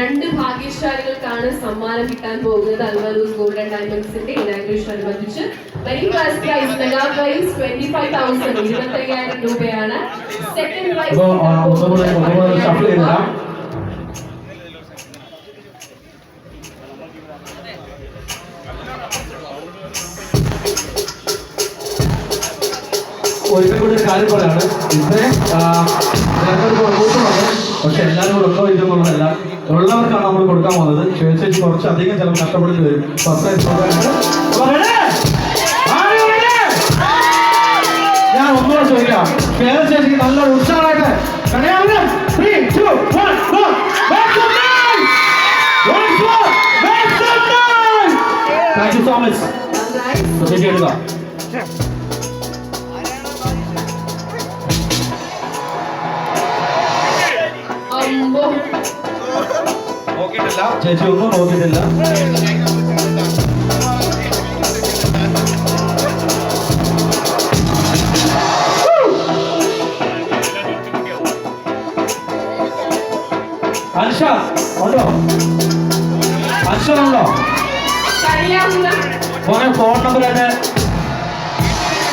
രണ്ട് ഭാഗ്യശാലികൾക്കാണ് സമ്മാനം കിട്ടാൻ പോകുന്നത്. അൽവലൂസ് ഗോൾഡൻ ഡയമണ്ട്സിന്റെ ഇനാഗ്രേഷൻ അനുബന്ധിച്ച്. Very first prize mega prize twenty five thousand ഇരുപത്തയ്യായിരം രൂപയാണ്. സെക്കൻഡ് പ്രൈസ് ഒരിക്കൽ കൂടി ഒരു കാര്യം പറയാണ്. ഇത്രേ ഞങ്ങൾക്കൊരു കുഴപ്പമുണ്ട് പക്ഷെ എല്ലാവരും കൂടെ ഉണ്ടോ ഇതെന്നുള്ളതല്ല ഉള്ളവർക്കാണ് നമ്മൾ കൊടുക്കാൻ പോകുന്നത്. ചോദിച്ചു കുറച്ച് അധികം ചിലപ്പോൾ കഷ്ടപ്പെടേണ്ടി വരും? ഞാൻ ഒന്നുകൂടെ ചോദിക്കാം. കേരള ചേച്ചിക്ക് നല്ല ഉത്സാഹമായിട്ട് കടയാവുന്ന three two one go thank you so much ചേച്ചി എടുക്കാം ചേച്ചി ഒന്നും നോക്കിയിട്ടില്ല. അൻഷ ഉണ്ടോ? അൻഷ മോനെ ഫോൺ നമ്പർ തന്നെ.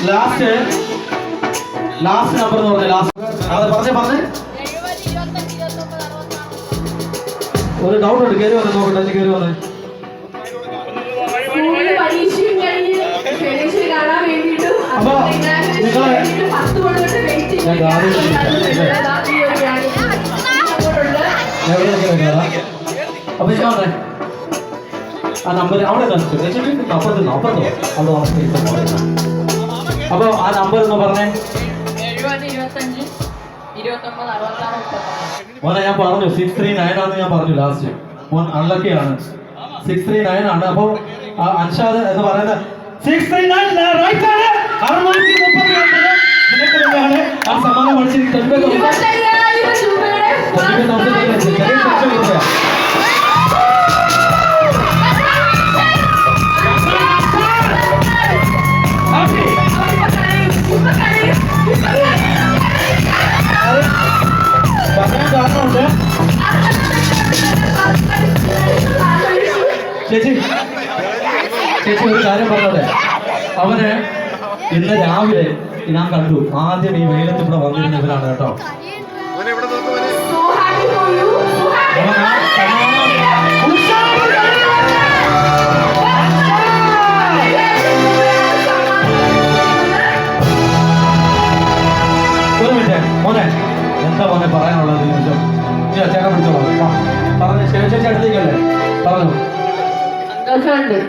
ലാസ്റ്റ് ലാസ്റ്റ് നമ്പർ എന്ന് പറഞ്ഞ ലാസ്റ്റ് അത് പറഞ്ഞേ പറഞ്ഞേ. ഒരു ഡൗട്ട് ഉണ്ട്. കയറി വന്ന് നോക്കട്ടെ ചേച്ചി കയറി വന്നേ. അപ്പൊ നിങ്ങളെ- ഞാൻ അപ്പൊ ആ നമ്പർ അവിടെ അപ്പുറത്ത് അപ്പുറത്തോ അപ്പൊ ആ നമ്പർ എന്ന് പറഞ്ഞേ. മോനെ ഞാൻ പറഞ്ഞു സിക്സ് ത്രീ നയൻ ആണെന്ന് ഞാൻ പറഞ്ഞു ലാസ്റ്റ് മോൻ അൺലക്കിയാണ് സിക്സ് ത്രീ നയൻ ആണ്. അപ്പൊ അൻഷാദ് എന്ന് പറയുന്നത് സിക്സ് ത്രീ നയൻ റൈറ്റ് ആണ്. അറുന്നൂറ്റി മുപ്പത്തി ഒമ്പത് ആ സമ്മാനം മത്സരിക്കുന്നത് ചേച്ചി. ചേച്ചി ഒരു കാര്യം പറഞ്ഞത് അവന് ഇന്ന് രാവിലെ ഞാൻ കണ്ടു. ആദ്യം ഈ വെയിലത്ത് ഇവിടെ വന്നിരുന്നവരാണ് കേട്ടോ. എന്താ മോനെ പറയാനുള്ളത്? ചേട്ടാ പറഞ്ഞു ചേച്ചി അടുത്തേക്കല്ലേ പറഞ്ഞു. സന്തോഷമുണ്ട്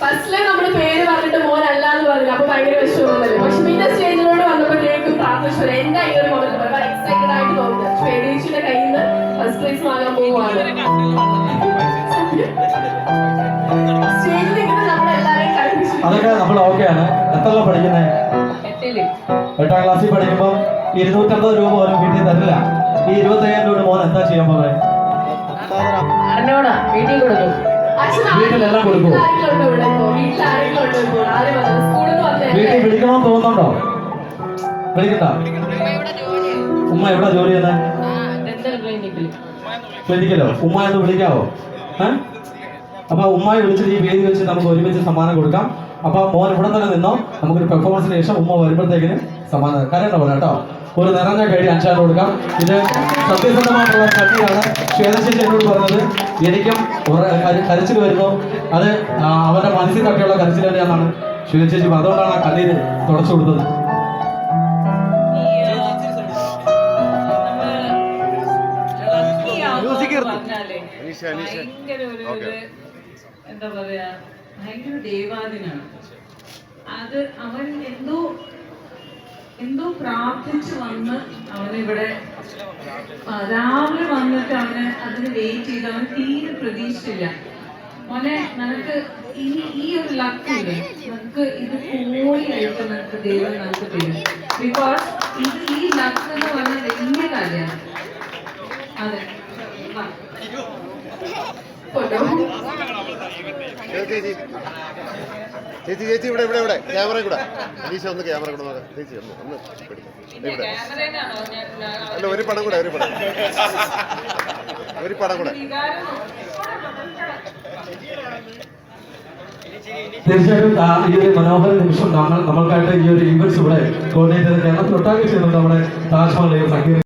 ഫസ്റ്റിലെ നമ്മൾ പേര് പറഞ്ഞിട്ട് മോൻ അല്ല എന്ന് പറഞ്ഞില്ല. അപ്പൊ ഭയങ്കര വിഷമമല്ലേ പക്ഷെ പിന്നെ സ്റ്റേജിലോട് വന്നപ്പോഴേക്കും പ്രാർത്ഥിച്ചു എന്താ ഈ ഒരു മൊമെന്റ് വളരെ എക്സൈറ്റഡ് ആയിട്ട് തോന്നുന്നത് ശ്വേതേച്ചിയുടെ കയ്യിൽ നിന്ന് ഫസ്റ്റ് പ്രൈസ് വാങ്ങാൻ പോവുകയാണ്. അതൊക്കെ നമ്മൾ ഓക്കെയാണ്. എത്രല്ല പഠിക്കുന്നത് എട്ടാം ക്ലാസ്സിൽ പഠിക്കുമ്പോൾ ഇരുന്നൂറ്റമ്പത് രൂപ പോലും വീട്ടിൽ തരില്ല. ഈ ഇരുപത്തയ്യായിരം രൂപ മോൻ എന്താ ചെയ്യാൻ പോകുന്നത് അറിഞ്ഞോടാ വീട്ടിൽ കൊടുക്കും. വീട്ടിലെല്ലാം കൊടുക്കും വീട്ടിൽ വിളിക്കണം തോന്നുന്നുണ്ടോ? വിളിക്കണ്ട. ഉമ്മ എവിടെ ജോലി ചെയ്യുന്നത് ക്ലിനിക്കലോ? ഉമ്മ എന്ന് വിളിക്കാവോ? ഏ? അപ്പൊ ഉമ്മയെ വിളിച്ചിട്ട് ഈ വേദി വെച്ച് നമുക്ക് ഒരുമിച്ച് സമ്മാനം കൊടുക്കാം. അപ്പൊ മോൻ ഇവിടെ തന്നെ നിന്നോ? നമുക്കൊരു പെർഫോമൻസിന് ശേഷം ഉമ്മ വരുമ്പോഴത്തേക്കിന് സമ്മാനം. കരണ്ട പോലെ കേട്ടോ? ഒരു നിറഞ്ഞ കഴി അഞ്ചാറ് കൊടുക്കാം. ഇത് സത്യസന്ധമായിട്ടുള്ള കണ്ണിയാണ് ശ്വേതശേഷി എന്നോട് പറഞ്ഞത് എനിക്കും കരച്ചിൽ വരുമ്പോൾ അത് അവരുടെ മനസ്സിൽ തട്ടിയുള്ള കരച്ചിൽ തന്നെയാണെന്നാണ് ചേച്ചി അതുകൊണ്ടാണ് ആ കണ്ണീര് തുടച്ചു കൊടുത്തത്. എന്താ പറയാ ഭയങ്കര ദേവാദിനാണ് അത് അവൻ എന്തോ എന്തോ പ്രാർത്ഥിച്ചു വന്ന് അവനിവിടെ രാവിലെ വന്നിട്ട് അവന് അതിന് വെയിറ്റ് ചെയ്ത് അവൻ തീരെ പ്രതീക്ഷിച്ചില്ല മോനെ നമുക്ക് ഈ ഈ ഒരു ലക്ക് ഇല്ലേ? നമുക്ക് ഇത് കോഴിയായിട്ട് നിനക്ക് ദൈവം നമുക്ക് തരും. ബിക്കോസ് ഇത് ഈ ലക്ക് എന്ന് പറഞ്ഞാൽ വലിയ കാര്യമാണ്. അതെ. വാ. ഫോട്ടോ ചേച്ചി ചേച്ചി ഇവിടെ ഇവിടെ ഇവിടെ. ക്യാമറ കൂടെ. അനീഷ ഒന്ന് ക്യാമറ കൂടെ നോക്കാം. ചേച്ചി ഒന്ന് ഒന്ന് ഇവിടെ. ഞാൻ അല്ല ഒരു പടം കൂടെ ഒരു പടം. ഒരു പടം കൂടെ. തീർച്ചയായിട്ടും ഈ ഒരു മനോഹര നിമിഷം നമ്മൾ നമ്മൾക്കായിട്ട് ഈ ഒരു ഇവന്റ്സ് ഇവിടെ കോർഡിനേറ്റ് ചെയ്ത് കേരളത്തിലൊട്ടാകെ ചെയ്യുന്നുണ്ട് നമ്മുടെ താജ്മഹൽ സംഗീത